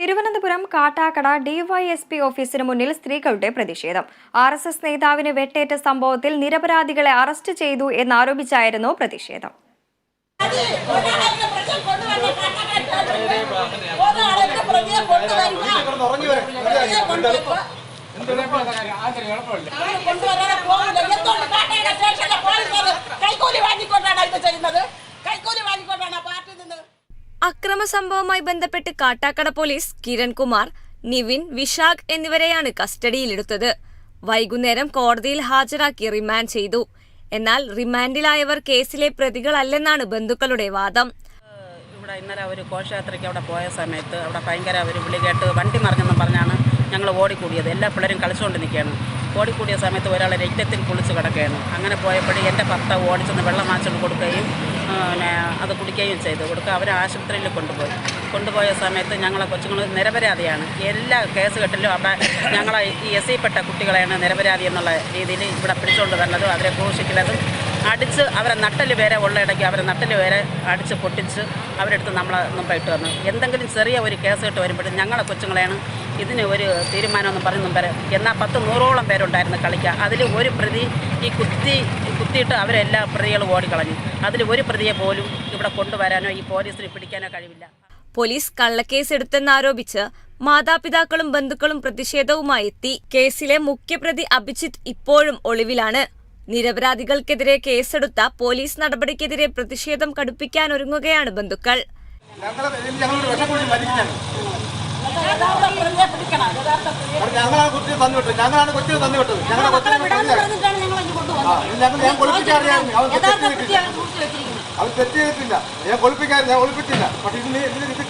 Thiruvananthapuram Kattakada DYSP ഓഫീസിന് മുന്നിൽ സ്ത്രീകളുടെ പ്രതിഷേധം. ആർ എസ് എസ് നേതാവിന് വെട്ടേറ്റ സംഭവത്തിൽ നിരപരാധികളെ അറസ്റ്റ് ചെയ്തു എന്നാരോപിച്ചായിരുന്നു പ്രതിഷേധം. കൈക്കൂലി അക്രമ സംഭവവുമായി ബന്ധപ്പെട്ട് കാട്ടാക്കട പോലീസ് കിരൺകുമാർ നിവിൻ വിശാഖ് എന്നിവരെയാണ് കസ്റ്റഡിയിലെടുത്തത്. വൈകുന്നേരം കോടതിയിൽ ഹാജരാക്കി റിമാൻഡ് ചെയ്തു. എന്നാൽ റിമാൻഡിലായവർ കേസിലെ പ്രതികളല്ലെന്നാണ് ബന്ധുക്കളുടെ വാദം. ഇവിടെ ഇന്നലെ ഒരു ഘോഷയാത്രയ്ക്ക് അവിടെ പോയ സമയത്ത് അവിടെ ഭയങ്കര ഒരു വിളി കേട്ട് വണ്ടി മറിഞ്ഞെന്നും പറഞ്ഞാണ് ഞങ്ങൾ ഓടിക്കൂടിയത്. എല്ലാ പിള്ളേരും കളിച്ചുകൊണ്ട് നിൽക്കുകയാണ്. ഓടിക്കൂടിയ സമയത്ത് ഒരാളെ രക്തത്തിൽ കുളിച്ച് കിടക്കുകയാണ്. അങ്ങനെ പോയപ്പോഴും എന്റെ ഭർത്താവ് ഓടിച്ചെന്ന് വെള്ളം മാച്ചുകൊണ്ട് കൊടുക്കുകയും പിന്നെ അത് കുടിക്കുകയും ചെയ്തു. കൊടുക്കുക അവർ ആശുപത്രിയിൽ കൊണ്ടുപോയി. കൊണ്ടുപോയ സമയത്ത് ഞങ്ങളെ കൊച്ചുങ്ങൾ നിരപരാധിയാണ്. എല്ലാ കേസ് കെട്ടിലും അവിടെ ഞങ്ങളെ ഈ എസ് പെട്ട കുട്ടികളെയാണ് നിരപരാധി എന്നുള്ള രീതിയിൽ ഇവിടെ പിടിച്ചുകൊണ്ട് വന്നതും അവരെ ക്രൂശിക്കുന്നതും അടിച്ച് അവരെ നട്ടൽ വരെ ഉള്ള ഇടയ്ക്ക് അവരെ നട്ടൽ വരെ അടിച്ച് പൊട്ടിച്ച് അവരെടുത്ത് നമ്മളെ മുമ്പിട്ട് വന്നു. എന്തെങ്കിലും ചെറിയ ഒരു കേസ് കെട്ട് വരുമ്പോഴും ഞങ്ങളെ കൊച്ചുങ്ങളെയാണ് ഇതിന് ഒരു തീരുമാനമൊന്നും പറഞ്ഞു മുമ്പേ എന്നാൽ പത്ത് നൂറോളം പേരുണ്ടായിരുന്നു കളിക്കുക അതിൽ ഒരു പ്രതി ഈ കുത്തി കുത്തിയിട്ട് അവരെല്ലാ പ്രതികളും ഓടിക്കളഞ്ഞു. അതിൽ ഒരു പ്രതിയെ പോലും ഇവിടെ കൊണ്ടുവരാനോ ഈ പോലീസിന് പിടിക്കാനോ കഴിവില്ല. പോലീസ് കള്ളക്കേസ് കള്ളക്കേസെടുത്തെന്നാരോപിച്ച് മാതാപിതാക്കളും ബന്ധുക്കളും പ്രതിഷേധവുമായി എത്തി. കേസിലെ മുഖ്യപ്രതി അഭിജിത്ത് ഇപ്പോഴും ഒളിവിലാണ്. നിരപരാധികൾക്കെതിരെ കേസെടുത്ത പോലീസ് നടപടിക്കെതിരെ പ്രതിഷേധം കടുപ്പിക്കാനൊരുങ്ങുകയാണ് ബന്ധുക്കൾ. ഞങ്ങളാണ് കൊച്ചിയെ തന്നു വിട്ടത്. ഞങ്ങളാണ് കൊച്ചിയെ തന്നു വിട്ടത്. ഞങ്ങളുടെ കൊച്ചിയെ ഞാൻ കൊളിപ്പിക്കാറിയായിരുന്നു അവൻ അവൻ ഞാൻ കൊളിപ്പിക്കാൻ ഞാൻ ഒളിപ്പിച്ചില്ല പക്ഷെ ഇതിന് ഇതിന് ഇത്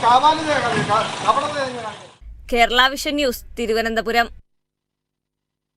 കപടത്തെ കേരള വിഷൻ ന്യൂസ് തിരുവനന്തപുരം.